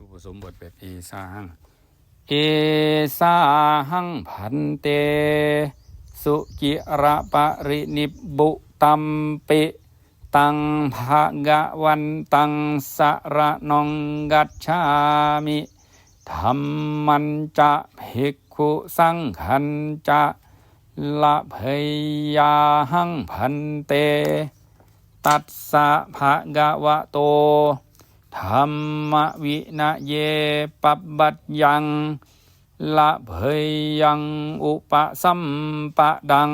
อุปสมบทแบบเอสาหังเอสาหังพันเต สุจิระปรินิบุตัมปิตังภะกะวันตังสะระนองกัจฉามิธรรมันจะภิกขุสังขันจะละเพยยาหังพันเต ตัสสะภะกะวะโต ธรรมวินะเยปับบัตยังละเพยยังอุปสัมปะดัง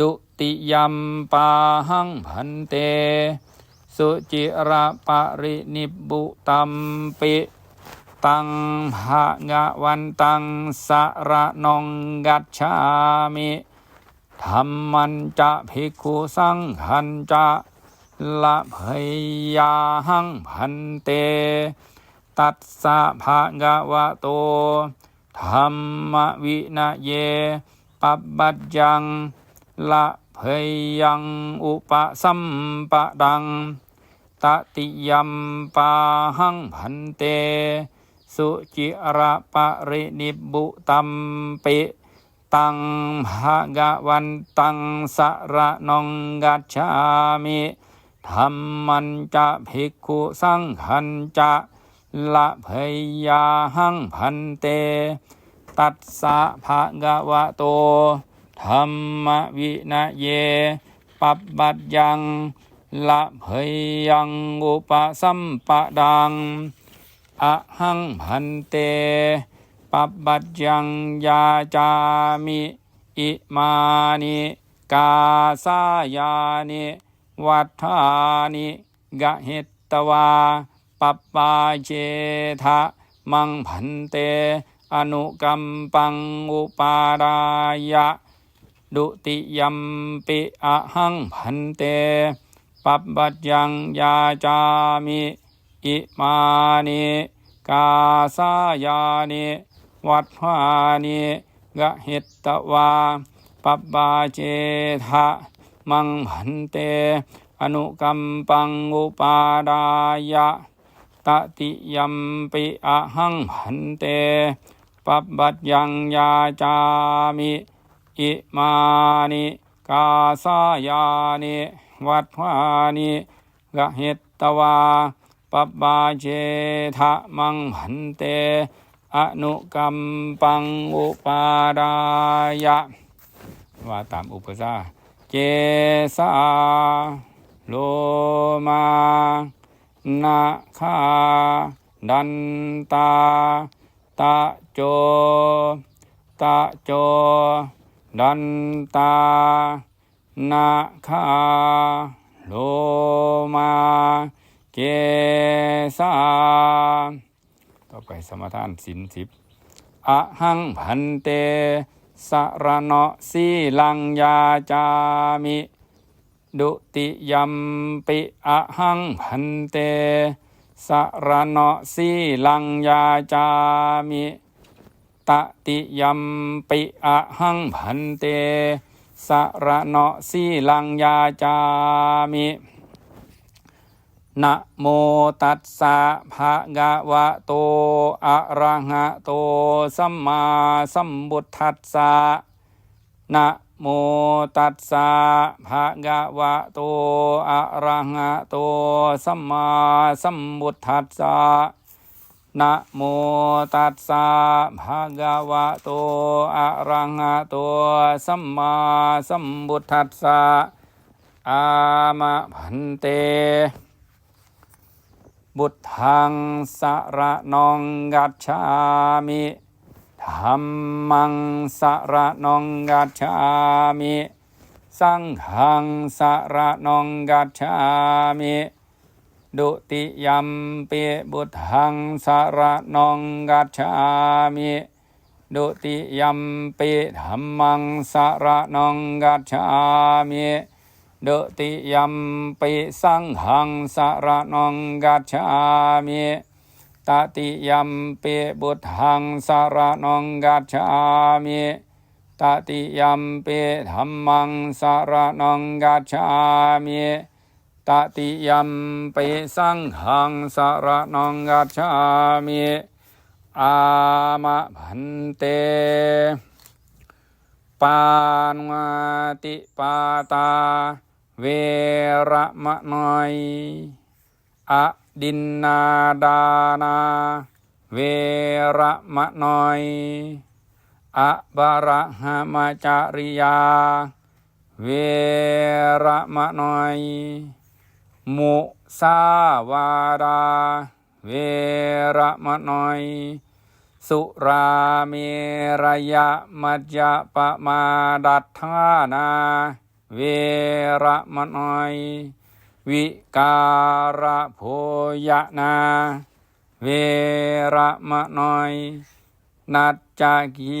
ดุติยัมปาหังพันเต สุจิระปรินิบุตัมปิตังภะงะวันตังสระนองกัจฉามิธรรมันจะภิกขุสังขันจะ ละเพยยาหังพันเต ตัสสะภะกะวะโตธรรมวินะเยปับบัจยัง ละเพยยังอุปสัมปะดัง ตติยัมปาหังพันเต สุจิระปรินิบบุตัมปิตังภะกะวันตังสระนองกัจฉามิ ธรรมันจะภิกขุสังขันจะละเพยยาหังพันเต ตัสสะภะกะวะโตธรรมวินะเย ปับบัดยังละเพยยังอุปสัมปะดังอะหังพันเต ปับบัจยังยาจามิ อิมานิ กาสายานิ วัฏานิกะเหตตวาปปปาเจทะมังพันเต อนุกัมปังอุปาดายะ ดุติยัมปิอะหังพันเตปับบัจยังยาจามิอิมานิกาสายานิวัฏวานิกะเหตตวาปับบาเจทะ มังพันเต อนุกัมปังอุปาดายะตติยัมปิอะหังพันเตปับบัจยังยาจามิ อิมานิ กาสายานิ วัฏวานิกะเหตตวาปับบาเจทะมังพันเต อนุกัมปังอุปาดายะ ว่าตามอุปสา เจสาโลมานาคาดันตาตะโจตะโจ ดันตานาคาโลมาเกสาต่อไปสมทานสินสิบอะหังพันเต สระเนาะสีลังยาจามิ ดุติยัมปิอะหังพันเต สระเนาะสีลังยาจามิ ตติยัมปิอะหังพันเต สระเนาะสีลังยาจามิ นะโมตัสสะภะคะวะโต อะระหะโต สัมมาสัมพุทธัสสะนะโมตัสสะภะคะวะโต อะระหะโต สัมมาสัมพุทธัสสะนะโมตัสสะภะคะวะโต อะระหะโต สัมมาสัมพุทธัสสะอามะพันเต บุตทังสระนองกัจฉามิธรรมังสระนองกัจฉามิ สังฆังสระนองกัจฉามิดุติยัมปิบุตทังสระนองกัจฉามิดุติยัมปิธรรมังสระนองกัจฉามิ ดุติยัมปิสังฆังสารนองกัจฉามิตติยัมปิบุตทังสารนองกัจฉามิตติยัมปิธรรมังสารนองกัจฉามิตติยัมปิสังฆังสารนงกัจฉามิอามะพันเตปานวาติปาตา เวระมะนอยอดินนาดานา เวระมะนอยอะบาระหะมาจาริยา เวระมะนอยมุสาวาดา เวระมะนอย สุราเมรยะมัจจปมาดัฏฐานา เวระมะนอย วิการะโพยนา เวระมะนอย นัจจกี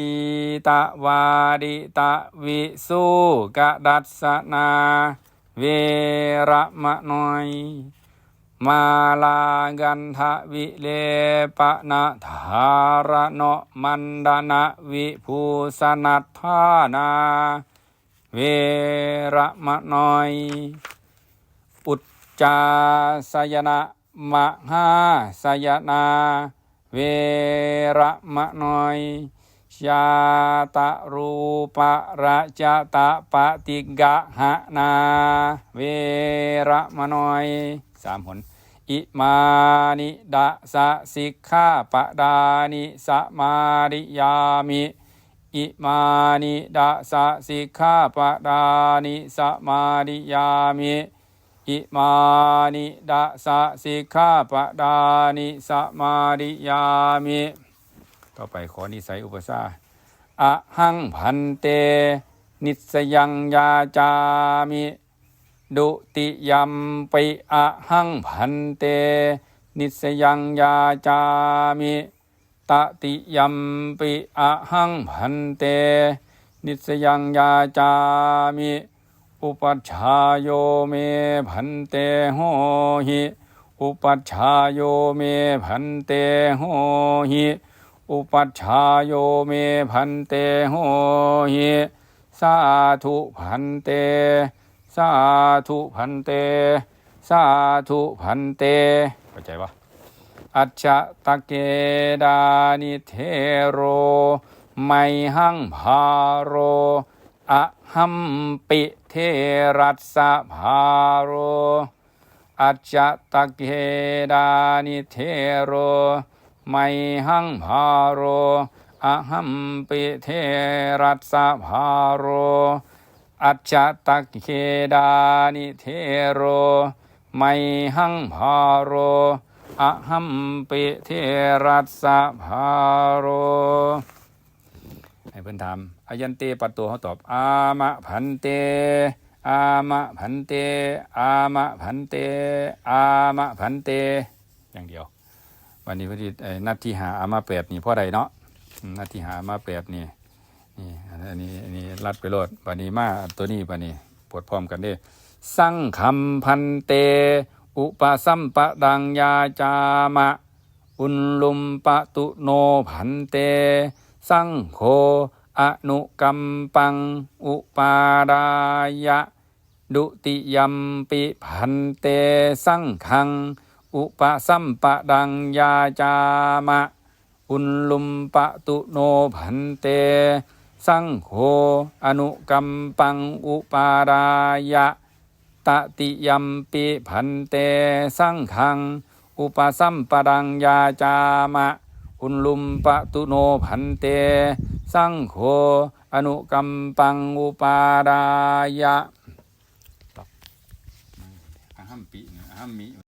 ตะวาดิตะวิสุกดัสสนา เวระมะนอย มาลากันทะวิเลปะนะธารโนมันดานะวิภูสนัทธานา เวระมะนอย อุจจาสยนะมหาสยนา เวระมะนอยชาตะรูปะระจตะปะติกะหะนา เวระมะนอยสามหนอิมานิดะสะสิกขาปะดานิสมาริยามิ อิมานิดะสะสิกขาปะดานิสมาริยามิอิมานิดะสะสิกขาปะดานิสมาริยามิต่อไปขอนิสัยอุปสาอะหังพันเต นิสยังยาจามิดุติยัมปิอะหังพันเต นิสยังยาจามิ ตติยัมปิอะหังพันเต นิสยังยาจามิ อุปัชฌายโยเมพันเตโหหิ อุปัชฌายโยเมพันเตโหหิ อุปัชฌายโยเมพันเตโหหิสาธุพันเต สาธุพันเต สาธุพันเตเข้าใจปะ อัจฉตะเกดานิเทโร ไมหังพาโรอะหัมปิเทรัสสะพาโร อัจจตะเกดานิเทโร ไมหังพาโรอะหัมปิเทรัสสะพาโร อัจจตะเกดานิเทโร ไมหังพาโร อะหัมปิเทรัสสะพาโรให้เพิ่อนถามอายันเตปัตโตเขาตอบ อามะพันเต อามะพันเต อามะพันเต อามะพันเต อย่างเดียว วันนี้พอดีนัดที่หาอามาแปดนี่พราะใดเนาะนัดที่หาอามาแปดนี่นี่อันนี้อันนี้รัดไปโลดวันนี้มาตัวนี้วันนี้ปวดพร้อมกันเด้ สังคำพันเต อุปสัมปะดังยาจามะ อุนลุมปะตุโนพันเต สังโฆอนุกัมปัง อุปาดายะ ดุติยัมปิพันเตสังขัง อุปสัมปะดังยาจามะ อุนลุมปะตุโนพันเต สังโฆอนุกัมปัง อุปาดายะ ตติยัมปิพันเตสังขัง อุปสัมปรังยาจามะ อุลุมปะตุโนพันเต สังโฆอนุกัมปังอุปาดายะอหัมปิอหัมมิ